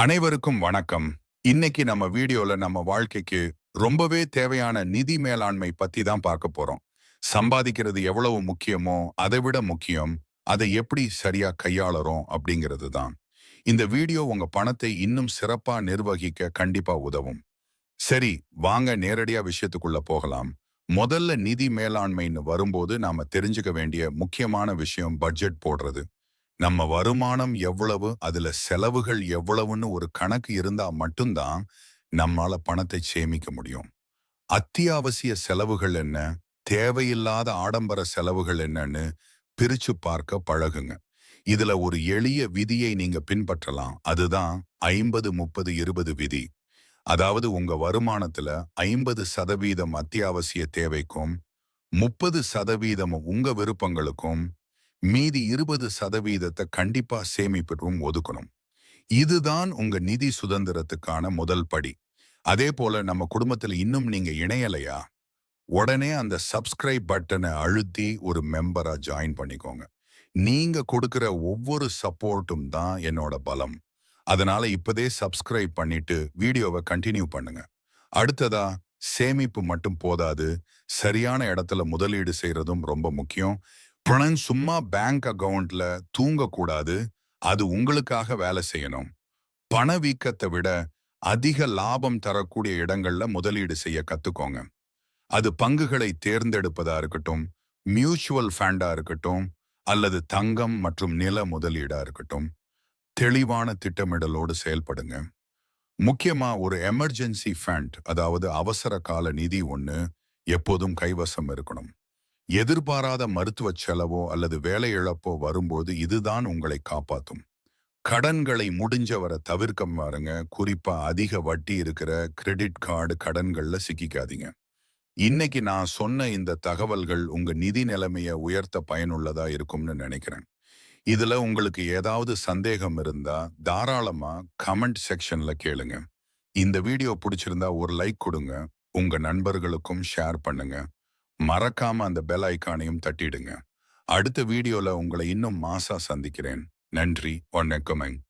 அனைவருக்கும் வணக்கம். இன்னைக்கு நம்ம வீடியோல நம்ம வாழ்க்கைக்கு ரொம்பவே தேவையான நிதி மேலாண்மை பத்தி தான் பார்க்க போறோம். சம்பாதிக்கிறது எவ்வளவு முக்கியமோ அதை விட முக்கியம். அதை எப்படி சரியா கையாளறோம் அப்படிங்கிறது தான். இந்த வீடியோ உங்க பணத்தை இன்னும் சிறப்பா நிர்வகிக்க கண்டிப்பா உதவும். சரி வாங்க நேரடியா விஷயத்துக்குள்ள போகலாம். முதல்ல நிதி மேலாண்மைன்னு வரும்போது நாம தெரிஞ்சுக்க வேண்டிய முக்கியமான விஷயம் பட்ஜெட் போடுறது. நம்ம வருமானம் எவ்வளவு அதுல செலவுகள் எவ்வளவுன்னு ஒரு கணக்கு இருந்தா மட்டும்தான் நம்மால பணத்தை சேமிக்க முடியும். அத்தியாவசிய செலவுகள் என்ன? தேவையில்லாத ஆடம்பர செலவுகள் என்னன்னு பிரிச்சு பார்க்க பழகுங்க. இதுல ஒரு எளிய விதியை நீங்க பின்பற்றலாம். அதுதான் ஐம்பது முப்பது இருபது விதி. அதாவது உங்க வருமானத்துல ஐம்பது சதவீதம் அத்தியாவசிய தேவைக்கும் முப்பது சதவீதம் உங்க விருப்பங்களுக்கும் மீதி இருபது சதவீதத்தை கண்டிப்பா சேமிப்பிற்கும் ஒதுக்கணும். இதுதான் உங்க நிதி சுதந்திரத்துக்கான முதல் படி. அதே போல நம்ம குடும்பத்துல இன்னும் நீங்க இணையலையா? உடனே அந்த சப்ஸ்கிரைப் பட்டனை அழுத்தி ஒரு மெம்பரா ஜாயின் பண்ணிக்கோங்க. நீங்க கொடுக்கிற ஒவ்வொரு சப்போர்ட்டும் தான் என்னோட பலம். அதனால இப்பதே சப்ஸ்கிரைப் பண்ணிட்டு வீடியோவை கண்டினியூ பண்ணுங்க. அடுத்ததா சேமிப்பு மட்டும் போதாது. சரியான இடத்துல முதலீடு செய்யறதும் ரொம்ப முக்கியம். பணம் சும்மா பேங்க் அக்கவுண்ட்ல தூங்கக்கூடாது. அது உங்களுக்காக வேலை செய்யணும். பணவீக்கத்தை விட அதிக லாபம் தரக்கூடிய இடங்கள்ல முதலீடு செய்ய கத்துக்கோங்க. அது பங்குகளை தேர்ந்தெடுப்பதா இருக்கட்டும் மியூச்சுவல் ஃபண்டா இருக்கட்டும் அல்லது தங்கம் மற்றும் நில முதலீடா இருக்கட்டும். தெளிவான திட்டமிடலோடு செயல்படுங்க. முக்கியமா ஒரு எமர்ஜென்சி ஃபண்ட் அதாவது அவசர கால நிதி ஒன்று எப்போதும் கைவசம் இருக்கணும். எதிர்பாராத மருத்துவ செலவோ அல்லது வேலை இழப்போ வரும்போது இதுதான் உங்களை காப்பாற்றும் கடன்களை முடிஞ்சவரை தவிர்க்க பாருங்க. குறிப்பா அதிக வட்டி இருக்கிற கிரெடிட் கார்டு கடன்கள்ல சிக்கிக்காதீங்க. இன்னைக்கு நான் சொன்ன இந்த தகவல்கள் உங்க நிதி நிலைமையை உயர்த்த பயனுள்ளதா இருக்கும்னு நினைக்கிறேன். இதுல உங்களுக்கு ஏதாவது சந்தேகம் இருந்தா தாராளமா கமெண்ட் செக்ஷன்ல கேளுங்க. இந்த வீடியோ பிடிச்சிருந்தா ஒரு லைக் கொடுங்க. உங்க நண்பர்களுக்கும் ஷேர் பண்ணுங்க. மறக்காம அந்த பெல் ஐக்கானையும் தட்டிடுங்க. அடுத்த வீடியோல உங்களை இன்னும் மாசா சந்திக்கிறேன். நன்றி வணக்கமங்க.